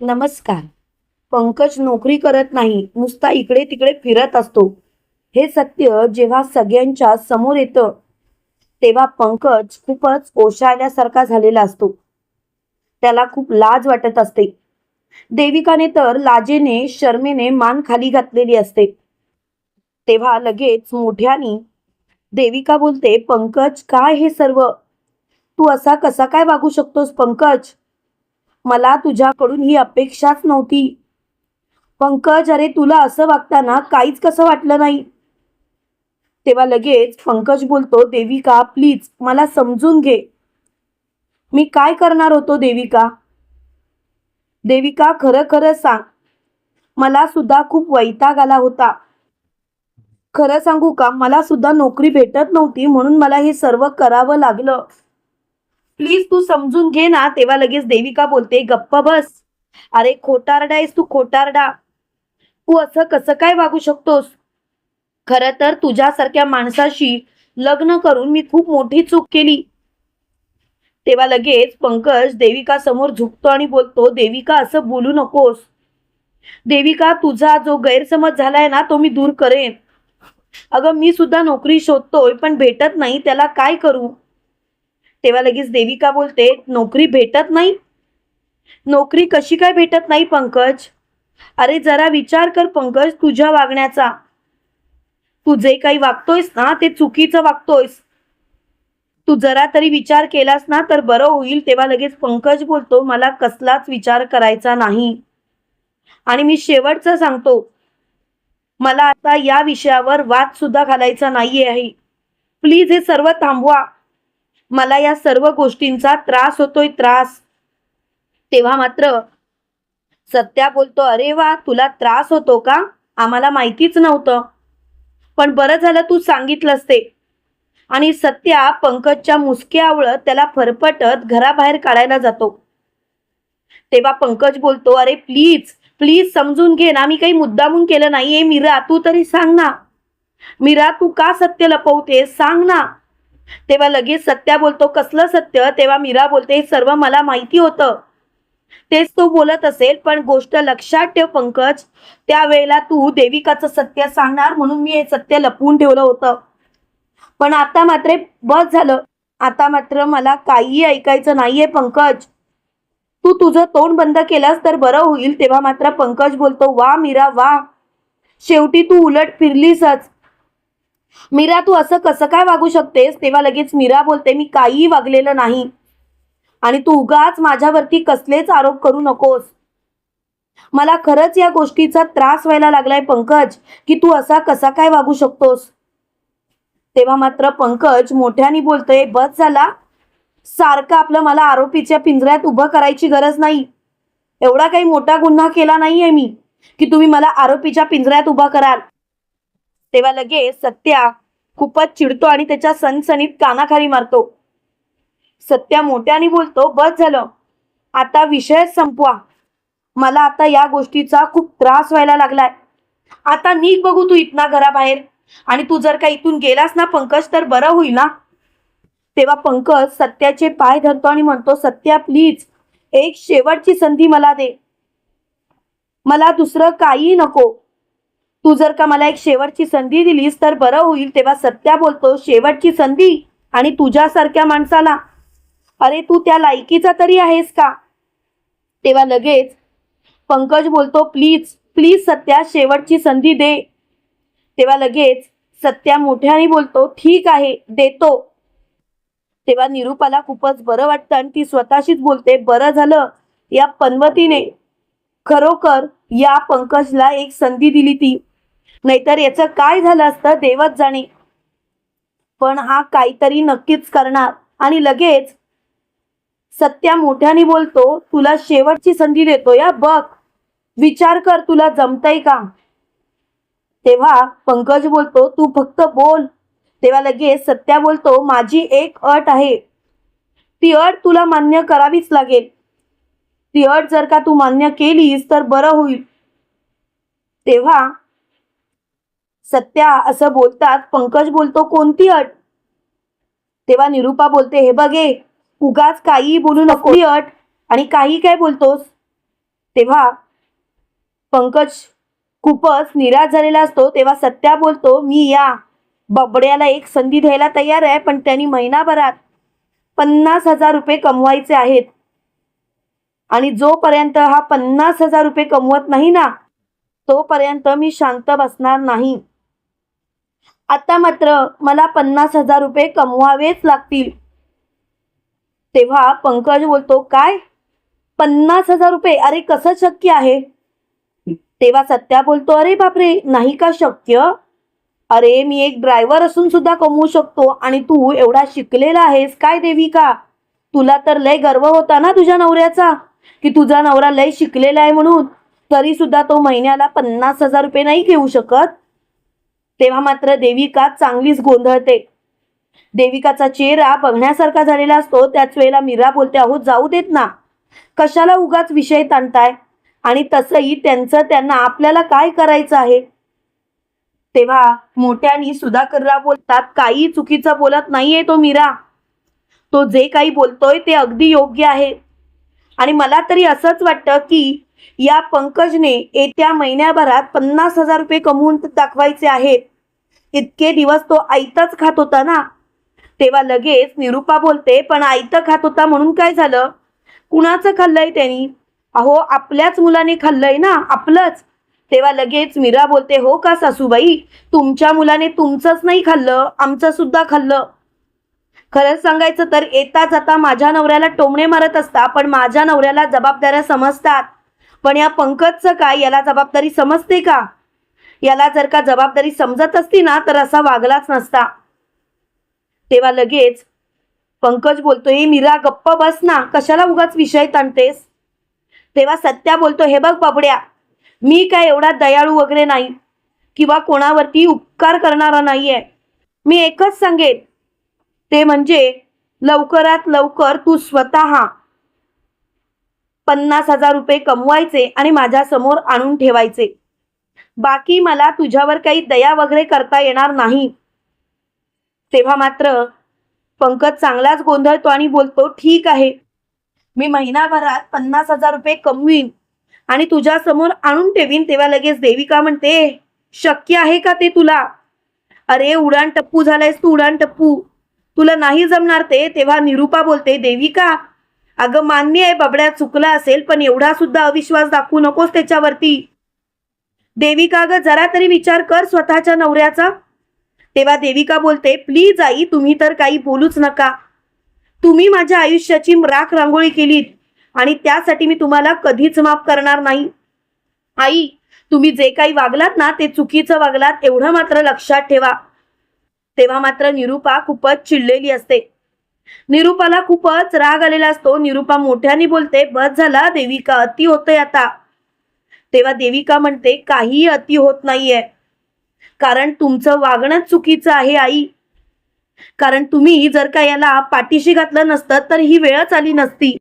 नमस्कार. पंकज नोकरी करत नाही नुसता इकडे तिकडे फिरत असतो. हे सत्य जेव्हा सगळ्यांच्या समोर येतं तेव्हा पंकज खूपच ओशाळल्यासारखा झालेला असतो. त्याला खूप लाज वाटत असते. देविकाने तर लाजेने शर्मेने मान खाली घातलेली असते. तेव्हा लगेच मोठ्यानी देविका बोलते पंकज काय हे सर्व? तू असा कसा काय वागू शकतोस पंकज? मला तुझ्याकडून ही अपेक्षाच नव्हती. पंकज अरे तुला असं वागताना काहीच कसं वाटलं नाही? तेव्हा लगेच पंकज बोलतो देविका प्लीज मला समजून घे. मी काय करणार होतो देविका? देविका खरं खरं सांग. मला सुद्धा खूप वैताग आला होता. खरं सांगू का मला सुद्धा नोकरी भेटत नव्हती म्हणून मला हे सर्व करावं लागलं. प्लीज तू समजून घे ना तेव्हा लगेच देविका बोलते गप्प बस. अरे खोटारडा आहेस तू खोटारडा. तू असं कसं काय वागू शकतोस? खर तर तुझ्यासारख्या माणसाशी लग्न करून मी खूप मोठी चूक केली. तेव्हा लगेच पंकज देविका समोर झुकतो आणि बोलतो देविका असं बोलू नकोस. देविका तुझा जो गैरसमज झालाय ना तो मी दूर करेन. अगं मी सुद्धा नोकरी शोधतोय पण भेटत नाही त्याला काय करू? तेव्हा लगेच देविका बोलते नोकरी भेटत नाही? नोकरी कशी काय भेटत नाही पंकज? अरे जरा विचार कर पंकज तुझ्या वागण्याचा. तू जे काही वागतोयस ना ते चुकीचं वागतोयस. तू जरा तरी विचार केलास ना तर बरं होईल. तेव्हा लगेच पंकज बोलतो मला कसलाच विचार करायचा नाही. आणि मी शेवटचं सांगतो मला आता या विषयावर वाद सुद्धा घालायचा नाहीये आहे प्लीज हे सर्व थांबवा. मला या सर्व गोष्टींचा त्रास होतोय त्रास. तेव्हा मात्र सत्या बोलतो अरे वा तुला त्रास होतो का? आम्हाला माहितीच नव्हतं. पण बरं झालं तू सांगितलंस ते. आणि सत्या पंकजच्या मुसक्या आवळत त्याला फरफटत घराबाहेर काढायला जातो. तेव्हा पंकज बोलतो अरे प्लीज प्लीज समजून घे ना मी काही मुद्दामून केलं नाहीये. मीरा तू तरी सांग ना. मीरा तू का सत्य लपवते सांग ना. तेव्हा लगेच सत्या बोलतो. कसलं सत्य? तेव्हा मीरा बोलते हे सर्व मला माहिती होतं. तेच तू बोलत असेल पण गोष्ट लक्षात ठेव पंकज. त्यावेळेला तू देविकाचं सत्य सांगणार म्हणून मी हे सत्य लपवून ठेवलं होतं. पण आता मात्र बस झालं. आता मात्र मला काहीही ऐकायचं नाहीये पंकज. तू तुझं तोंड बंद केलास तर बरं होईल तेव्हा मात्र पंकज बोलतो वा मीरा वा. शेवटी तू उलट फिरलीसच. मीरा तू असं कसं काय वागू शकतेस? तेव्हा लगेच मीरा बोलते मी काहीही वागलेलं नाही. आणि तू उगाच माझ्यावरती कसलेच आरोप करू नकोस. मला खरंच या गोष्टीचा त्रास व्हायला लागलाय पंकज की तू असा कसा काय वागू शकतोस? तेव्हा मात्र पंकज मोठ्याने बोलतोय बस झाला. सारखं आपलं मला आरोपीच्या पिंजऱ्यात उभं करायची गरज नाही. एवढा काही मोठा गुन्हा केला नाहीये मी की तुम्ही मला आरोपीच्या पिंजऱ्यात उभा कराल. तेव्हा लगेच सत्या खूपच चिडतो आणि त्याच्या सणसणीत कानाखाली मारतो. सत्या मोठ्याने बोलतो बस झालं. आता विषय संपवा. मला आता या गोष्टीचा खूप त्रास व्हायला लागलाय. आता नीक बघू तू इथना घराबाहेर. आणि तू जर का इथून गेलास ना पंकज तर बरं होईल ना? तेव्हा पंकज सत्याचे पाय धरतो आणि म्हणतो सत्या प्लीज एक शेवटची संधी मला दे. मला दुसरं काही नको. तू जर का मला एक शेवटची संधी दिलीस तर बरं होईल. तेव्हा सत्या बोलतो शेवटची संधी आणि तुझ्यासारख्या माणसाला. अरे तू त्या लायकीचा तरी आहेस का? तेव्हा लगेच पंकज बोलतो प्लीज प्लीज सत्या शेवटची संधी दे. तेव्हा लगेच सत्या मोठ्याने बोलतो ठीक आहे देतो. तेव्हा निरूपाला खूपच बरं वाटतं आणि ती स्वतःशीच बोलते बरं झालं या पनवतीने खरोखर या पंकजला एक संधी दिली ती. नाहीतर याचं काय झालं असतं? देवच जाणे. पण हा काहीतरी नक्कीच करणार. आणि लगेच सत्या मोठ्याने बोलतो तुला शेवटची संधी देतो या बघ. विचार कर तुला जमतय का? तेव्हा पंकज बोलतो तू फक्त बोल. तेव्हा लगेच सत्या बोलतो माझी एक अट आहे. ती अट तुला मान्य करावीच लागेल. ती अट जर का तू मान्य केलीस तर बरं होईल. तेव्हा सत्या असं बोलतात. पंकज बोलतो कोणती अट? तेव्हा निरूपा बोलते हे बघे उगाच काही बोलू नको. अट आणि काही काय बोलतोस? तेव्हा पंकज खूपच निराश झालेला असतो. तेव्हा सत्या बोलतो मी या. बबड्याला एक संधी द्यायला तयार आहे पण त्यांनी महिनाभरात पन्नास हजार रुपये कमवायचे आहेत. आणि जोपर्यंत हा पन्नास हजार रुपये कमवत नाही ना तोपर्यंत मी शांत बसणार नाही. आता मात्र मला पन्नास हजार रुपये कमवावेच लागतील. तेव्हा पंकज बोलतो काय? पन्नास हजार रुपये? अरे कसं शक्य आहे? तेव्हा सत्या बोलतो अरे बापरे नाही का शक्य? अरे मी एक ड्रायव्हर असून सुद्धा कमवू शकतो आणि तू एवढा शिकलेला आहेस काय देवी का तुला तर लय गर्व होता ना तुझ्या नवऱ्याचा की तुझा नवरा लय शिकलेला आहे म्हणून. तरी सुद्धा तो महिन्याला पन्नास हजार रुपये नाही घेऊ शकत. तेव्हा मात्र देविका चांगलीच गोंधळते. देविकाचा चेहरा बघण्यासारखा झालेला असतो. त्याच वेळेला मीरा बोलते अहो जाऊ देत ना. कशाला उगाच विषय ताणताय? आणि तसंही त्यांचं त्यांना आपल्याला काय करायचं आहे? तेव्हा मोठ्यानी सुधाकरला बोलतात काही चुकीचं बोलत नाहीये तो मीरा. तो जे काही बोलतोय ते अगदी योग्य आहे. आणि मला तरी असंच वाटतं की या पंकजने येत्या महिन्याभरात पन्नास हजार रुपये कमवून दाखवायचे आहेत. इतके दिवस तो आईतच खात होता ना. तेव्हा लगेच निरुपा बोलते पण आयतं खात होता म्हणून काय झालं? कुणाचं खाल्लंय त्यांनी? अहो आपल्याच मुलाने खाल्लंय ना आपलंच. तेव्हा लगेच मीरा बोलते हो का सासूबाई? तुमच्या मुलाने तुमचंच नाही खाल्लं आमचं सुद्धा खाल्लं. खरंच सांगायचं तर येता जाता माझ्या नवऱ्याला टोमणे मारत असता पण माझ्या नवऱ्याला जबाबदाऱ्या समजतात. पण या पंकजचं काय? याला जबाबदारी समजते का? याला जर का जबाबदारी समजत असती ना तर असा वागलाच नसता. तेव्हा लगेच पंकज बोलतोय मीरा गप्प बस ना कशाला उगाच विषय ताणतेस? तेव्हा सत्या बोलतो हे बघ बाबड्या मी काय एवढा दयाळू वगैरे नाही किंवा कोणावरती उपकार करणारा नाहीये. मी एकच सांगेन ते म्हणजे लवकरात लवकर तू स्वतः पन्नास हजार रुपये कमवायचे आणि माझ्यासमोर आणून ठेवायचे. बाकी मला तुझ्यावर काही दया वगैरे करता येणार नाही. तेव्हा मात्र पंकज चांगलाच गोंधळतो आणि बोलतो ठीक आहे. मी महिनाभरात पन्नास हजार रुपये कमवीन आणि तुझ्या समोर आणून ठेवीन. तेव्हा लगेच देविका म्हणते शक्य आहे का ते तुला? अरे उडान टप्पू झालायस तू उडान टप्पू. तुला नाही जमणार ते. तेव्हा निरुपा बोलते देविका अगं मान्य आहे बबड्या चुकला असेल पण एवढा सुद्धा अविश्वास दाखवू नकोस त्याच्यावरती. देविका ग जरा तरी विचार कर स्वतःच्या नवऱ्याचा. तेव्हा देविका बोलते प्लीज आई तुम्ही तर काही बोलूच नका. तुम्ही माझ्या आयुष्याची राख रांगोळी केलीत आणि त्यासाठी मी तुम्हाला कधीच माफ करणार नाही. आई तुम्ही जे काही वागलात ना ते चुकीचं वागलात एवढं मात्र लक्षात ठेवा. तेव्हा मात्र निरुपा खूपच चिडलेली असते. निरुपाला खूपच राग आलेला असतो. निरुपा मोठ्याने बोलते बस झाला देविका अति होतय आता. तेव्हा देविका म्हणते काहीही अति होत नाहीये. कारण तुमचं वागणं चुकीचं आहे आई. कारण तुम्ही जर का याला पाठीशी घातलं नसतं तर ही वेळच आली नसती.